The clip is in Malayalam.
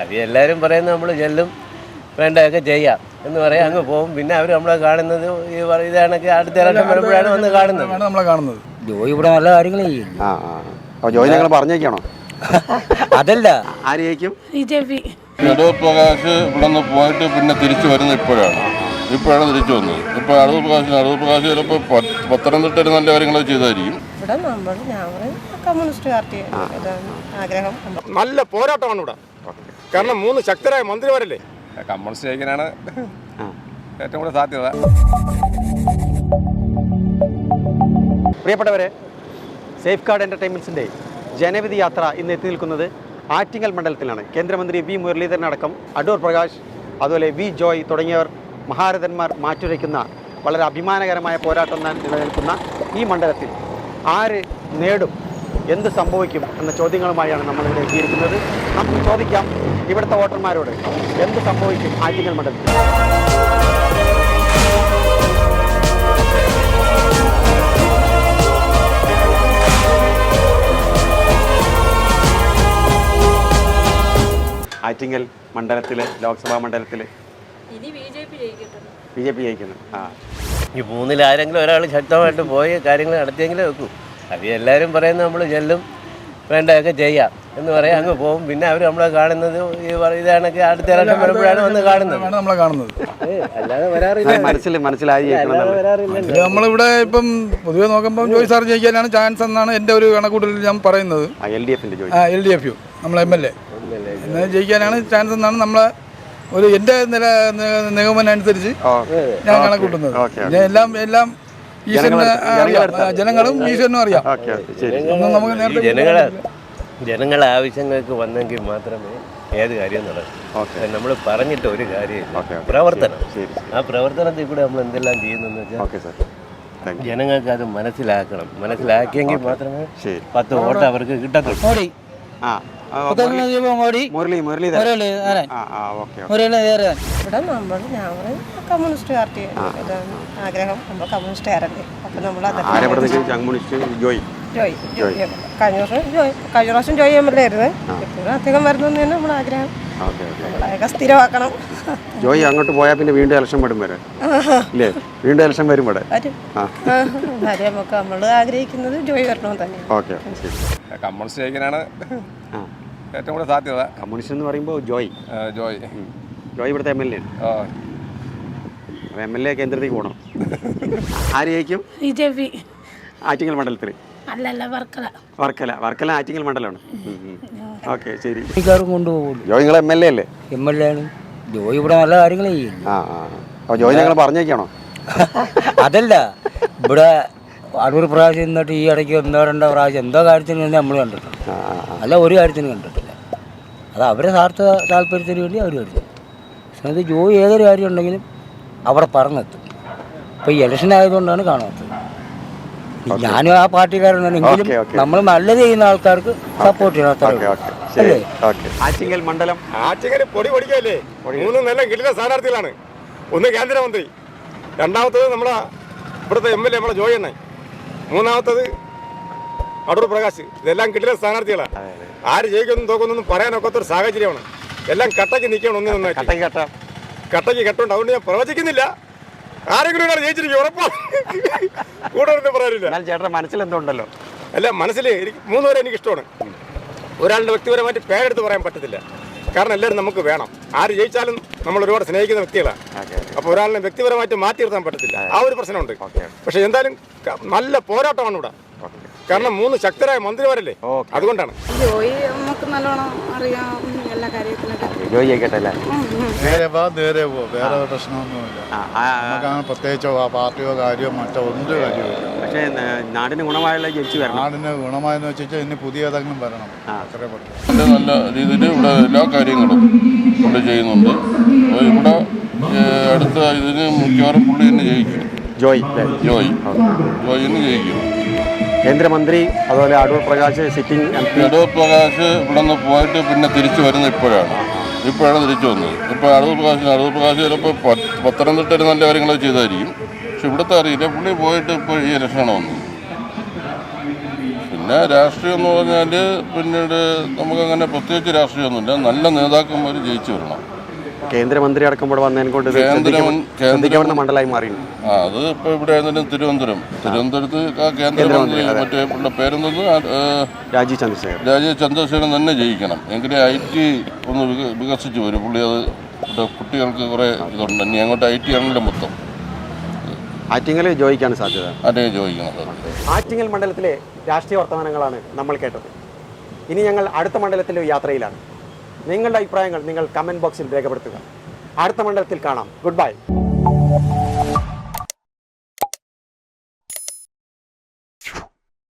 അത് എല്ലാവരും പറയുന്നത് നമ്മൾ ചെല്ലും വേണ്ടതൊക്കെ ചെയ്യാം എന്ന് പറയാം. അങ്ങ് പോകും പിന്നെ അവർ നമ്മളെ കാണുന്നത് ഈ പറ- ഇതാണൊക്കെ അടുത്ത ഇലക്ഷൻ വരുമ്പോഴാണ് വന്ന് കാണുന്നത്. നമ്മളെ കാണുന്നത്. ജോയി ഇവിടെ നല്ല കാര്യങ്ങൾ ചെയ്യും ആ ആ. അപ്പോൾ ജോയി ഞങ്ങൾ പറഞ്ഞേക്കാണോ? അതല്ല. ആര് ജയിക്കും? B J P Adoor Prakash ഇവിടെ നിന്ന് പോയിട്ട് പിന്നെ തിരിച്ചു വരുന്നത് ഇപ്പോഴാണ്. ഇപ്പോഴാണ് തിരിച്ചു വന്നത്. ഇപ്പോൾ അടൂർ പ്രകാശം അടൂർ പ്രകാശ് ചിലപ്പോൾ പ- പത്തനംതിട്ടയിൽ നല്ല കാര്യങ്ങൾ ചെയ്തായിരിക്കും. ഇവിടെ നമ്മൾ ഞങ്ങൾ കമ്മ്യൂണിസ്റ്റ് പാർട്ടി ഇതാണ് ആഗ്രഹം. നല്ല പോരാട്ടമാണ് ഇവിടെ. കാരണം മൂന്ന് ശക്തരായ മന്ത്രിമാരല്ലേ? കമ്മ്യൂണിസ്റ്റ് ജയിക്കാനാണ് ഏറ്റവും കൂടുതൽ സാധ്യത. പ്രിയപ്പെട്ടവരെ സേഫ് ഗാർഡ് എന്റർടൈൻമെന്റ്സിന്റെ ജനവിധി യാത്ര ഇന്ന് എത്തി നിൽക്കുന്നത് ആറ്റിങ്ങൽ മണ്ഡലത്തിലാണ്. കേന്ദ്രമന്ത്രി വി മുരളീധരൻ അടക്കം അടൂർ പ്രകാശ് അതുപോലെ വി ജോയ് തുടങ്ങിയവർ മഹാരഥന്മാർ മാറ്റുരയ്ക്കുന്ന വളരെ അഭിമാനകരമായ പോരാട്ടം നിലനിൽക്കുന്ന ഈ മണ്ഡലത്തിൽ ആര് നേടും എന്ത് സംഭവിക്കും എന്ന ചോദ്യങ്ങളുമായാണ് നമ്മളിവിടെ എത്തിയിരിക്കുന്നത്. നമുക്ക് ചോദിക്കാം ഇവിടുത്തെ വോട്ടർമാരോട് എന്ത് സംഭവിക്കും? ആറ്റിങ്ങൽ മണ്ഡലത്തിൽ. ആറ്റിങ്ങൽ മണ്ഡലത്തിൽ ലോക്സഭാ മണ്ഡലത്തിൽ ബി ജെ പി ജയിക്കുന്നു. ആ. ഈ മൂന്നിൽ ആരെങ്കിലും ഒരാൾ ശക്തമായിട്ട് പോയി കാര്യങ്ങൾ നടത്തിയെങ്കിലേ വെക്കും അത് എല്ലാവരും പറയുന്നത് നമ്മൾ ചെല്ലും വേണ്ടതൊക്കെ ചെയ്യാം. എന്ന് പറയാം അങ്ങ് പോകും. പിന്നെ അവർ നമ്മളെ കാണുന്നത് ഈ പറ- ഇതാണൊക്കെ അടുത്ത ഇലക്ഷൻ വരുമ്പോഴാണ് വന്ന് കാണുന്നത്. നമ്മളെ കാണുന്നത്. അല്ലാതെ വരാറില്ല. മനസ്സിൽ മനസ്സിലായി അല്ലാതെ നമ്മളിവിടെ ഇപ്പം പൊതുവെ നോക്കുമ്പോൾ ജോയി സാർ ജയിക്കാനാണ് ചാൻസ് എന്നാണ് എന്റെ ഒരു കണക്കൂട്ടലിൽ ഞാൻ പറയുന്നത്. ആ എൽ ഡി എഫിന്റെ ആ എൽ ഡി എഫ് യു നമ്മളെ എം എൽ എ. എന്നാൽ ജയിക്കാനാണ് ചാൻസ് എന്നാണ് നമ്മളെ ഒരു എന്റെ നില നിഗമനം അനുസരിച്ച് ഞാൻ കണക്കൂട്ടുന്നത്. എല്ലാം എല്ലാം ഈശ്വരനെ അറിയാം. ജനങ്ങളും ഈശ്വരനും അറിയാം. നമുക്ക് നേരത്തെ ജനങ്ങളെ ജനങ്ങളെ ആവശ്യങ്ങൾക്ക് വന്നെങ്കിൽ മാത്രമേ ഏത് കാര്യം നടക്കൂ. നമ്മൾ പറഞ്ഞിട്ട് ഒരു കാര്യമില്ല. ഓക്കെ. പ്രവർത്തനം. ആ പ്രവർത്തനത്തിൽ കൂടെ നമ്മൾ എന്തെല്ലാം ചെയ്യുന്നെന്ന് വെച്ചാൽ ജനങ്ങൾക്ക് അത് മനസ്സിലാക്കണം. മനസ്സിലാക്കിയെങ്കിൽ മാത്രമേ ശരി. പത്ത് വോട്ട് അവർക്ക് കിട്ടത്തുള്ളൂ. ഇവിടെ നമ്മൾ ഞങ്ങൾ കമ്മ്യൂണിസ്റ്റ് പാർട്ടി. ആഗ്രഹം. നമ്മൾ കമ്മ്യൂണിസ്റ്റുകാരല്ലേ. അപ്പം നമ്മൾ കമ്മ്യൂണിസ്റ്റ് ജോയി. ജോയ് ജോയ്. കഴിഞ്ഞ വർഷം ജോയ് കഴിഞ്ഞ പ്രാവശ്യം ജോയ് എം എൽ എ ആയിരുന്നു ഇപ്പോഴും അദ്ദേഹം വരുന്നെന്ന് തന്നെ നമ്മുടെ ആഗ്രഹം. നമ്മളെയൊക്കെ സ്ഥിരമാക്കണം. ജോയി അങ്ങോട്ട് പോയാൽ പിന്നെ വീണ്ടും ഇലക്ഷൻ വരും വരെ. ഇല്ലേ? വീണ്ടും ഇലക്ഷൻ വരും ഇവിടെ നമുക്ക് നമ്മൾ ആഗ്രഹിക്കുന്നത് ജോയ് വരണമെന്ന് തന്നെ. ഓക്കെ കമ്മ്യൂണിസ്റ്റ് ജയിക്കാനാണ് ആ. ഏറ്റവും കൂടുതൽ സാധ്യത. കമ്മ്യൂണിസ്റ്റ് എന്ന് പറയുമ്പോൾ ജോയ്. ജോയ്. ജോയ് ഇവിടുത്തെ M L A M L A കേന്ദ്രത്തിലേക്ക് പോകണം. ആര് ജയിക്കും? B J P. ആറ്റിങ്ങൽ മണ്ഡലത്തിൽ അല്ലല്ല വർക്കല. വർക്കല. വർക്കല ആറ്റിങ്ങൽ മണ്ഡലമാണ്. ഓക്കെ ശരി. ജോയിക്കാരും കൊണ്ടുപോകും ജോയ് നിങ്ങൾ എം എൽ എ അല്ലേ? എം എൽ എ ആണ്. ജോയ് ഇവിടെ നല്ല കാര്യങ്ങൾ ചെയ്യും. ആ ആ. അപ്പോൾ ജോയ് നിങ്ങൾ പറഞ്ഞേക്കാണോ? അതല്ല. ഇവിടെ അടൂർ പ്രാവശ്യം എന്നിട്ട് ഈ ഇടയ്ക്ക് ഒന്നോ രണ്ടോ പ്രാവശ്യം എന്തോ കാര്യത്തിന് വേണ്ടി നമ്മൾ കണ്ടിട്ടുണ്ട് അല്ല ഒരു കാര്യത്തിന് കണ്ടിട്ടില്ല. അത് അവരെ സ്വാർത്ഥ താല്പര്യത്തിന് വേണ്ടി അവർ കണ്ടു പക്ഷേ അത് ജോയി ഏതൊരു കാര്യം ഉണ്ടെങ്കിലും അവിടെ പറഞ്ഞെത്തും. ഇപ്പോൾ ഈ ഇലക്ഷൻ ആയതുകൊണ്ടാണ് കാണാത്തത് ഞാനും ആ പാർട്ടിക്കാരനാണെങ്കിലും ഓക്കെ, ഓക്കെ. നമ്മൾ നല്ലത് ചെയ്യുന്ന ആൾക്കാർക്ക് സപ്പോർട്ട് ചെയ്യുന്ന അത്രേ ഓക്കെ ഉള്ളൂ. ശരി. ഓക്കെ. ആറ്റിങ്ങൽ മണ്ഡലം. ആറ്റിങ്ങനെ പൊടി പൊടിക്കല്ലേ മൂന്ന് നല്ല കിടില സ്ഥാനാർത്ഥികളാണ്. ഒന്ന് കേന്ദ്രമന്ത്രി. രണ്ടാമത്തത് നമ്മളെ ഇവിടുത്തെ എം എൽ എ നമ്മളെ ജോയി എണ്ണ മൂന്നാമത്തത് അടൂർ പ്രകാശ്. ഇതെല്ലാം കിടില സ്ഥാനാർത്ഥികളാണ്. ആര് ജയിക്കൊന്നും തോക്കൊന്നും പറയാനൊക്കത്തൊരു സാഹചര്യമാണ്. എല്ലാം കട്ടയ്ക്ക് നിൽക്കണം ഒന്നും നന്നായിട്ട് കട്ടക്ക് കട്ട. കട്ടയ്ക്ക് കട്ടുണ്ട് അതുകൊണ്ട് ഞാൻ പ്രവചിക്കുന്നില്ല. ആരെങ്കിലും ഒരാൾ ജയിച്ചിരിക്കും ഉറപ്പാണ് കൂടുതലൊന്നും പറയാനില്ല. എന്നാൽ ചേട്ടന്റെ മനസ്സിൽ എന്തോ ഉണ്ടല്ലോ അല്ല മനസ്സിൽ എനിക്ക് മൂന്നുപേരെ എനിക്ക് ഇഷ്ടമാണ് ഒരാളുടെ വ്യക്തിപരമായിട്ട് പേരെടുത്ത് പറയാൻ പറ്റത്തില്ല. കാരണം എല്ലാവരും നമുക്ക് വേണം. ആര് ജയിച്ചാലും നമ്മൾ ഒരുപാട് സ്നേഹിക്കുന്ന വ്യക്തികളാണ് അപ്പോൾ ഒരാളിനെ വ്യക്തിപരമായിട്ട് മാറ്റി നിർത്താൻ പറ്റത്തില്ല. ആ ഒരു പ്രശ്നമുണ്ട്. പക്ഷേ പക്ഷെ എന്തായാലും നല്ല പോരാട്ടമാണ് ഇവിടെ. കാരണം മൂന്ന് ശക്തരായ മന്ത്രിമാരല്ലേ? അതുകൊണ്ടാണ്. ജോയി നമുക്ക് നല്ലോണം അറിയാം. എല്ലാ കാര്യത്തിലൊക്കെ ജോയി ജയിക്കട്ടെ അല്ലേ നേരെ പോ നേരെ പോ. വേറെ പ്രശ്നമൊന്നുമില്ല. പ്രത്യേകിച്ചോ ആ പാർട്ടിയോ കാര്യമോ മറ്റോ ഒന്നും കാര്യമില്ല പക്ഷേ നാടിന് ഗുണമായുള്ള ജയിച്ചു വരണം? നാടിന് ഗുണമായെന്ന് വെച്ചാൽ ഇനി പുതിയ ഏതെങ്കിലും വരണം. അത്രേ പറ്റും നല്ല നല്ല രീതിയിൽ ഇവിടെ എല്ലാ കാര്യങ്ങളും പുള്ളി ചെയ്യുന്നുണ്ട്. അപ്പോൾ ഇവിടെ അടുത്ത ഇതിന് മിക്കവാറും പുള്ളി തന്നെ ജയിക്കും. ജോയ്. ജോയ്. ജോയി തന്നെ ജയിക്കും. കേന്ദ്രമന്ത്രി അതുപോലെ Adoor Prakash sitting M P. Adoor Prakash ഇവിടെ നിന്ന് പോയിട്ട് പിന്നെ തിരിച്ചു വരുന്നത് ഇപ്പോഴാണ്. ഇപ്പോഴാണ് തിരിച്ചു വന്നത്. ഇപ്പോൾ അടൂർ പ്രകാശിന് അടൂർ പ്രകാശ് ചിലപ്പോൾ പത്തനംതിട്ട പത്തനംതിട്ടയിൽ നല്ല കാര്യങ്ങൾ ചെയ്തായിരിക്കും. പക്ഷെ ഇവിടുത്തെ അറിയില്ല. പുള്ളി പോയിട്ട് ഇപ്പോൾ ഈ ഇലക്ഷനാണ് വന്നത്. പിന്നെ രാഷ്ട്രീയം എന്ന് പറഞ്ഞാൽ പിന്നീട് നമുക്കങ്ങനെ പ്രത്യേകിച്ച് രാഷ്ട്രീയമൊന്നുമില്ല. നല്ല നേതാക്കന്മാർ ജയിച്ചു വരണം. കേന്ദ്രമന്ത്രി അടക്കം ഇവിടെ വന്നതിനെ കൊണ്ട് ശ്രദ്ധിക്കപ്പെടുന്ന- മണ്ഡലമായി മാറി. അത് ഇപ്പൊ ഇവിടെ ആയിരുന്നാലും തിരുവനന്തപുരം. തിരുവനന്തപുരത്ത് കേന്ദ്രമന്ത്രി മറ്റേ പുള്ളിയുടെ പേരെന്തെന്ന്? രാജീവ് ചന്ദ്രശേഖർ രാജീവ് ചന്ദ്രശേഖരൻ തന്നെ ജയിക്കണം. എങ്കിലേ ഐ ടി ഒന്ന് വികസിച്ചു വരും. പുള്ളി അത് കുട്ടികൾക്ക് കുറേ ഇതുണ്ട്. ഇനി അങ്ങോട്ട് ഐ ടി ആണെങ്കിലും മൊത്തം. ആറ്റിങ്ങൽ ജോയിക്കാണ് സാധ്യത. അതേ. ചോദിക്കുന്നത് ആറ്റിങ്ങൽ മണ്ഡലത്തിലെ രാഷ്ട്രീയ വർത്തമാനങ്ങളാണ് നമ്മൾ കേട്ടത്. ഇനി ഞങ്ങൾ അടുത്ത മണ്ഡലത്തിലെ യാത്രയിലാണ്. നിങ്ങളുടെ അഭിപ്രായങ്ങൾ നിങ്ങൾ കമന്റ് ബോക്സിൽ രേഖപ്പെടുത്തുക. അടുത്ത മണ്ഡലത്തിൽ കാണാം. Good bye